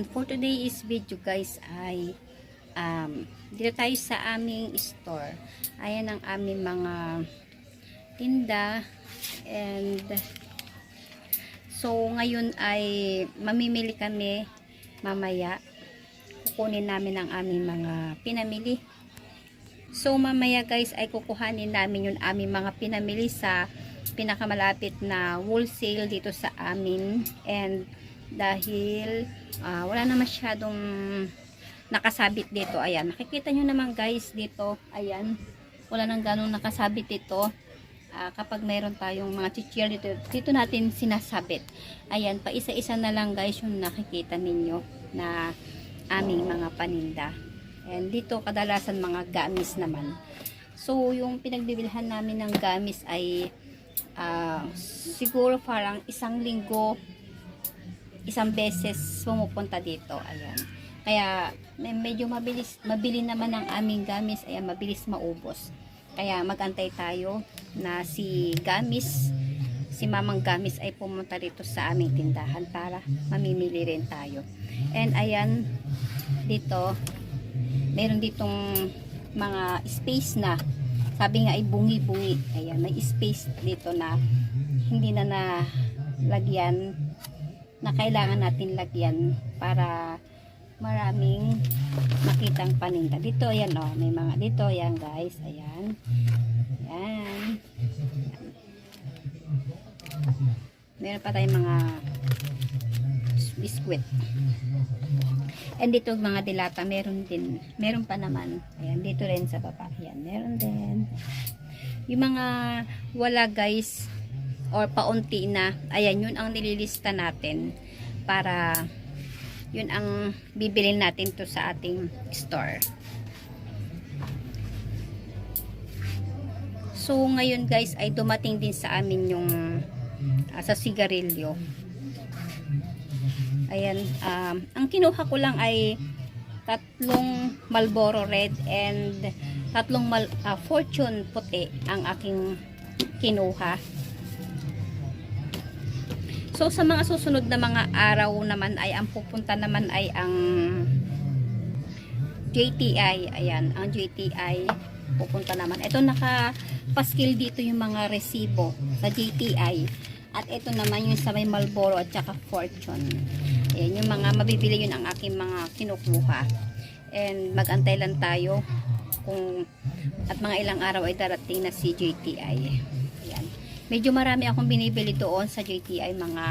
Ayan, for today's video guys ay um, dito tayo sa aming store. Ayan ang aming mga tinda and so ngayon ay mamimili kami mamaya. Kukunin namin ang aming mga pinamili. So mamaya guys ay kukuhanin namin yung aming mga pinamili sa pinakamalapit na wholesale dito sa amin and dahil ah, wala na masyadong nakasabit dito. Ayan nakikita nyo naman guys dito. Ayan wala nang ganong nakasabit dito. Ah, kapag mayroon tayong mga chichir dito dito natin sinasabit. Ayan pa isa isa na lang guys yung nakikita ninyo na aming mga paninda. And dito kadalasan mga gamis naman. So yung pinagbibilhan namin ng gamis ay ah, siguro parang isang linggo isang beses pumupunta dito. Ayan. Kaya me- medyo mabilis mabili naman ang aming gamis, ayan mabilis maubos. Kaya magantay tayo na si Gamis, si Mamang Gamis ay pumunta dito sa aming tindahan para mamimili rin tayo. And ayan dito meron ditong mga space na sabi nga ay bungi-bungi. Ayan, may space dito na hindi na nalagyan na kailangan natin lagyan para maraming makitang paninda. Dito, ayan o. may mga dito, ayan guys. Ayan. Ayan. Meron pa tayong mga biskwit. And dito mga dilata, meron din. Meron pa naman. Ayan, dito rin sa baba. Ayan, meron din. Yung mga wala guys, or paunti na, ayan, yun ang nililista natin para yun ang bibilin natin to sa ating store. So, ngayon guys, ay dumating din sa amin yung ah, sa sigarilyo. Ayan, um, ang kinuha ko lang ay tatlong Marlboro Red and tatlong Mal ah, Fortune puti ang aking kinuha. So sa mga susunod na mga araw naman ay ang pupunta naman ay ang JTI. Ayan, ang JTI pupunta naman. Ito naka paskil dito yung mga resibo sa JTI. At ito naman yung sa may Marlboro at saka Fortune. Ayan, yung mga mabibili yun ang aking mga kinukuha. And magantay lang tayo kung at mga ilang araw ay darating na si JTI. Medyo marami akong binibili doon sa JTI mga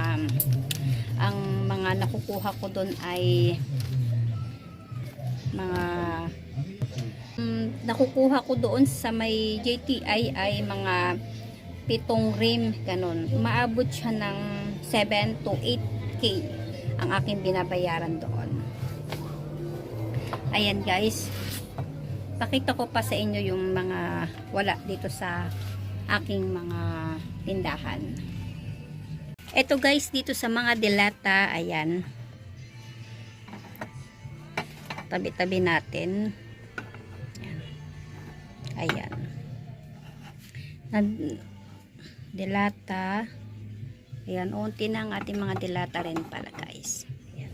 ang mga nakukuha ko doon ay mga mm, nakukuha ko doon sa may JTI ay mga pitong rim ganun. Umaabot siya ng 7 to 8k ang aking binabayaran doon. Ayan guys. Pakita ko pa sa inyo yung mga wala dito sa aking mga tindahan. Ito guys, dito sa mga dilata, ayan. Tabi-tabi natin. Ayan. Ayan. Dilata. Ayan, unti na ang ating mga dilata rin pala guys. Ayan.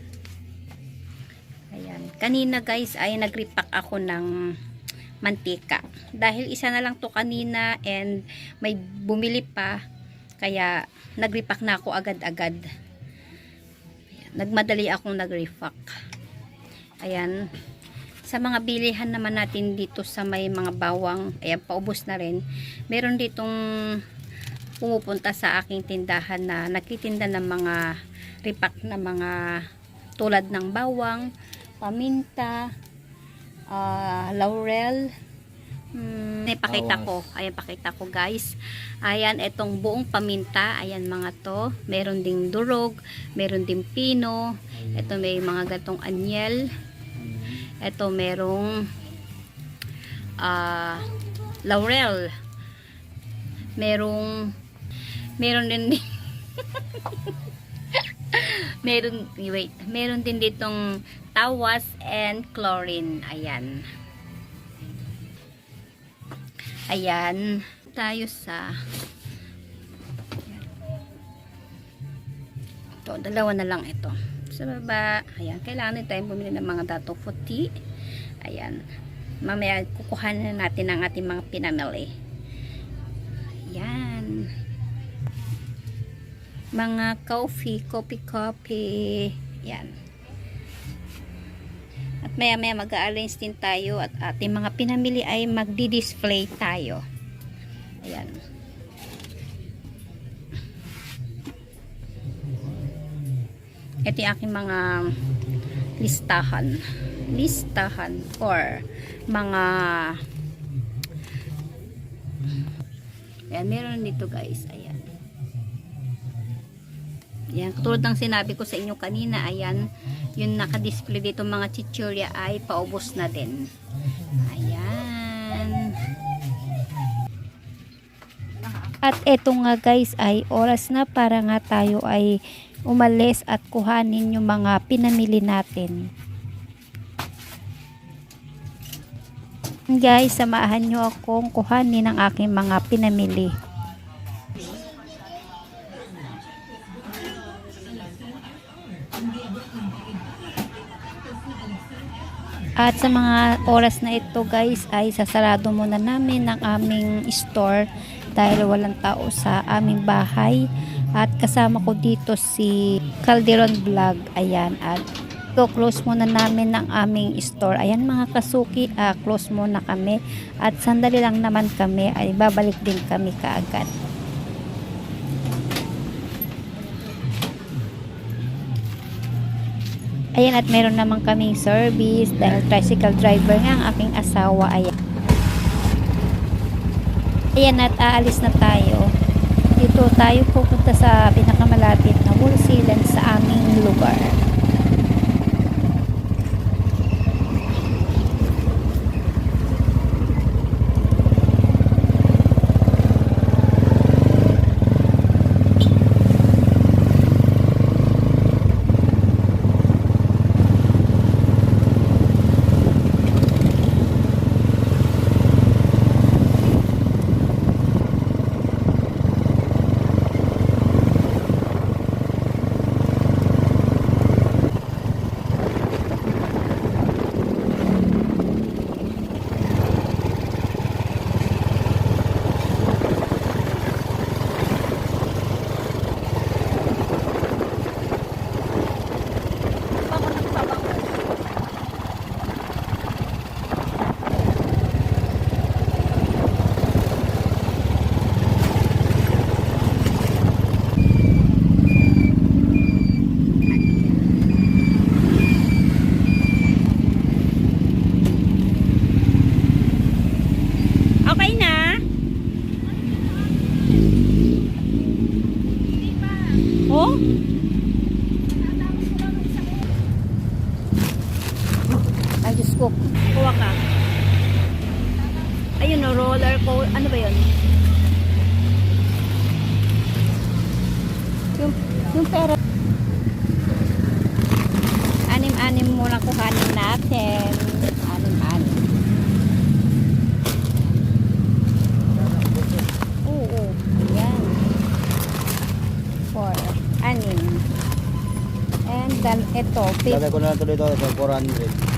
Ayan. Kanina guys ay nagripak ako ng mantika. Dahil isa na lang to kanina and may bumili pa kaya nagripak na ako agad-agad. Nagmadali akong nagrepack. Ayan. Sa mga bilihan naman natin dito sa may mga bawang, ayan, paubos na rin. Meron ditong pumupunta sa aking tindahan na nagtitinda ng mga repack na mga tulad ng bawang, paminta, ah, laurel. Hmm, ipakita ko. Ayan, pakita ko guys. Ayan, itong buong paminta. Ayan mga to. Meron ding durog. Meron ding pino. Ito may mga gatong anyel. Ito merong ah, laurel. Merong meron din meron wait meron din ditong tawas and chlorine ayan ayan tayo sa ito dalawa na lang ito sa baba. Ayan, kailangan din tayong bumili ng mga dato puti. Ayan. Mamaya kukuha na natin ang ating mga pinamili. Ayan. Mga coffee, coffee, coffee. Ayan. At maya maya mag-arrange din tayo at ating mga pinamili ay magdi-display tayo. Ayan. Ito yung aking mga listahan. Listahan or mga Ayan, meron dito guys. Ayan. Ayan, katulad ng sinabi ko sa inyo kanina, ayan, yung naka-display dito mga chichurya ay paubos na din. Ayan. At eto nga guys ay oras na para nga tayo ay umalis at kuhanin yung mga pinamili natin. Guys, samahan nyo akong kuhanin ang aking mga pinamili. At sa mga oras na ito guys ay sasarado muna namin ang aming store dahil walang tao sa aming bahay. At kasama ko dito si Calderon Vlog. Ayan. At close muna namin ang aming store. Ayan mga kasuki, ah, close muna kami. At sandali lang naman kami ay babalik din kami kaagad. Ayan at meron naman kaming service dahil tricycle driver nga ang aking asawa. Ayan. Ayan at aalis na tayo. Dito tayo pupunta sa pinakamalapit na wholesaler sa aming lugar. Okay na? Oh? Ay, Diyos ko. Kuha ka. Ayun o, roller ko. Ano ba yun? Yung, yung pera. Anim-anim muna kuhanin natin. Anim-anim. Oo. Ayan. Four. Anim. And then, ito. Fifth. Lagay ko na lang ito dito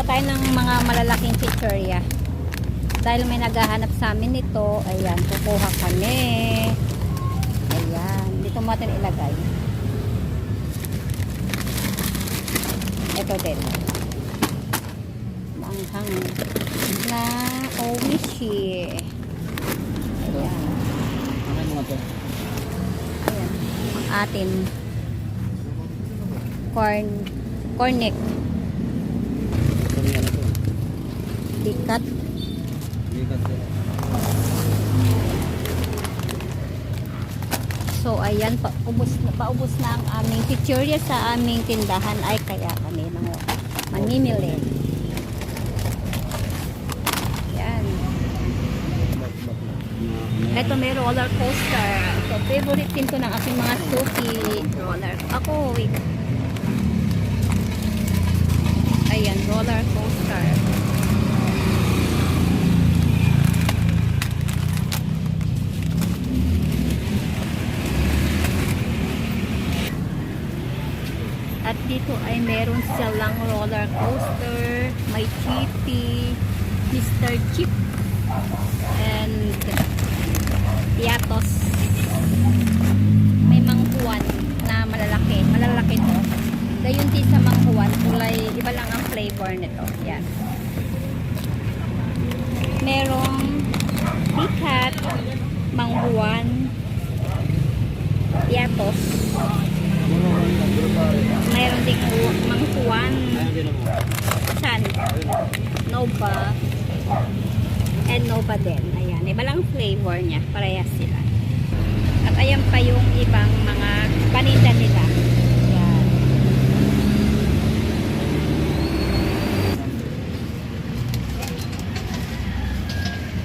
Kuha tayo ng mga malalaking picture Dahil may naghahanap sa amin nito, ayan, kukuha kami. Ayan, dito mo natin ilagay. Ito din. Manghang na omishi. Ayan. Ayan. Ang atin. Corn. Corn neck. Ito rin yan ito. Likat. So, ayan, paubos na, paubos na ang aming picture sa aming tindahan. Ay, kaya kami nang mamimili. Yan. Ito may roller coaster. So, favorite din ng aking mga suki roller. Ako, wait. Ayan, roller coaster. At dito ay meron silang roller coaster, may chippy, Mr. Chip, and Piatos. May mangkuwan na malalaki. Malalaki to. Gayon din sa mangkuwan, kulay, iba lang ang flavor nito. Yan. Merong pikat, mangkuwan, Piatos. Mayroon din din mo. Chan, Nova, and Nova din. Ayan, iba lang flavor niya. Parehas sila. At ayan pa yung ibang mga paninda nila. Ayan.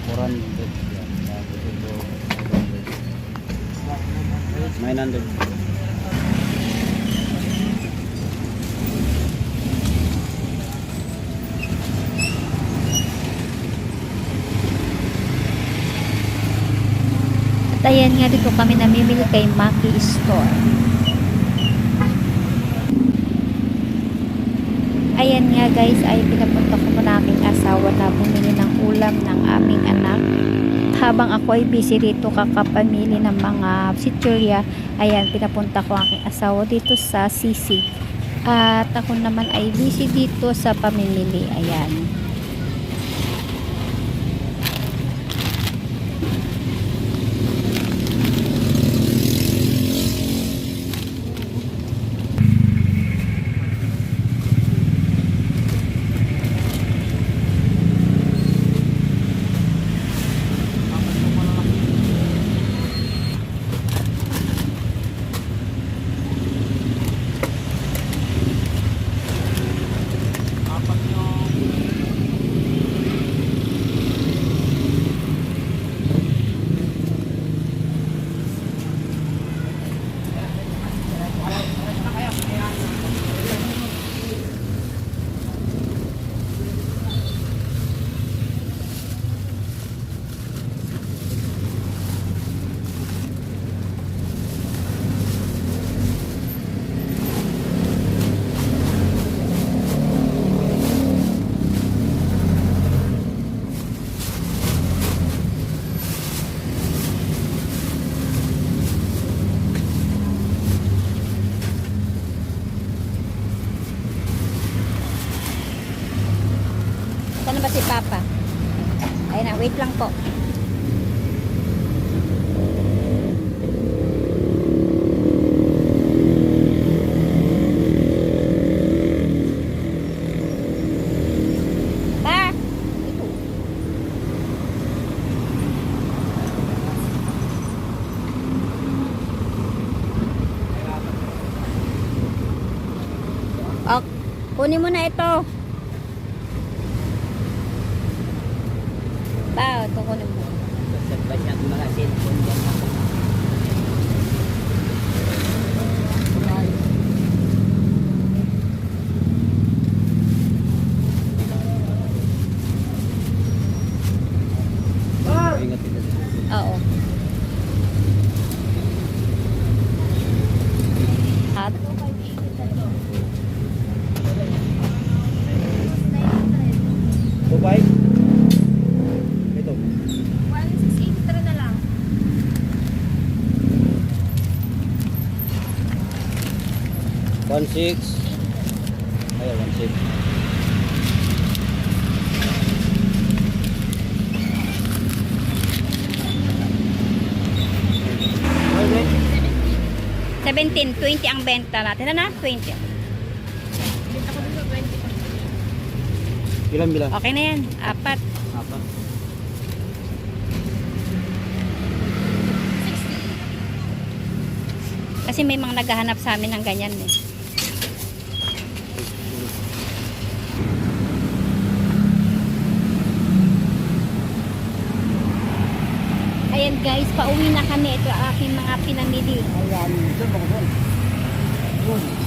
Koran. Nine hundred. Ayan nga dito kami namimili kay Maki Store. Ayan nga guys, ay pinapunta ko muna aking asawa na bumili ng ulam ng aming anak. Habang ako ay busy rito kakapamili ng mga sitsurya, ayan, pinapunta ko aking asawa dito sa sisig. At ako naman ay busy dito sa pamimili. Ayan. Kunin mo na ito. Ba, ito kunin mo. Sabay siya ang mga cellphone dyan. Ingat ito. Oo. At Dubai? Ito. 1683 na lang. One six. Ay, one six. 17, 20 ang benta natin. Ano na? 20. Ilan bilang? Okay na yan. Apat. Apa? Kasi may mga naghahanap sa amin ng ganyan eh. Ayan guys, pauwi na kami. Ito aking mga pinamili. Ayan. Ayan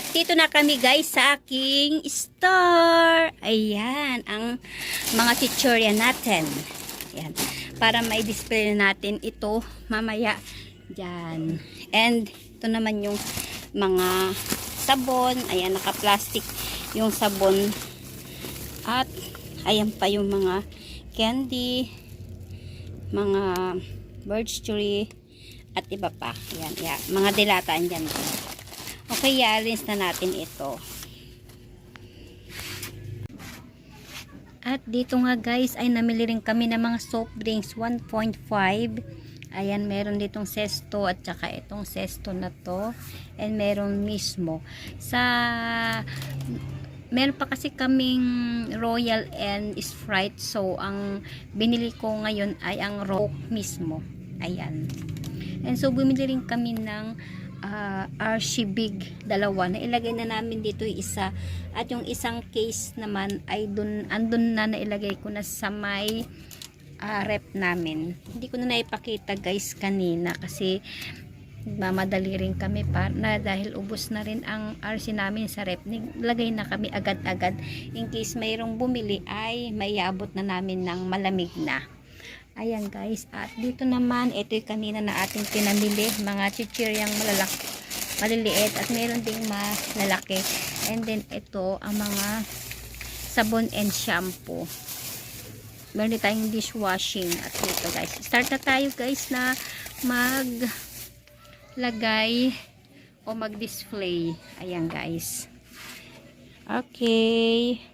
At dito na kami guys sa aking store. Ayan, ang mga chichurya natin. Ayan, para mai-display na natin ito mamaya dyan. And ito naman yung mga sabon. Ayan, naka-plastic yung sabon. At ayan pa yung mga candy, mga birch tree, at iba pa. Ayan, ayan. Mga dilataan dyan. Okay, na natin ito. At dito nga guys, ay namili rin kami ng mga soft drinks 1.5. Ayan, meron ditong sesto at saka itong sesto na to. And meron mismo. Sa meron pa kasi kaming Royal and Sprite. So, ang binili ko ngayon ay ang Rock mismo. Ayan. And so, bumili rin kami ng uh, RC Big dalawa. Na ilagay na namin dito yung isa. At yung isang case naman ay dun, andun na nailagay ko na sa may ah, rep namin. Hindi ko na naipakita guys kanina kasi mamadali rin kami pa na dahil ubos na rin ang RC namin sa rep. Nilagay na kami agad-agad. In case mayroong bumili ay mayabot na namin ng malamig na Ayan guys, at dito naman, ito yung kanina na ating pinamili, mga chichiryang malalaki, maliliit, at meron ding malalaki. And then, ito, ang mga sabon and shampoo. Meron din tayong dishwashing. At dito guys, start na tayo guys na maglagay o mag-display. Ayan guys. Okay.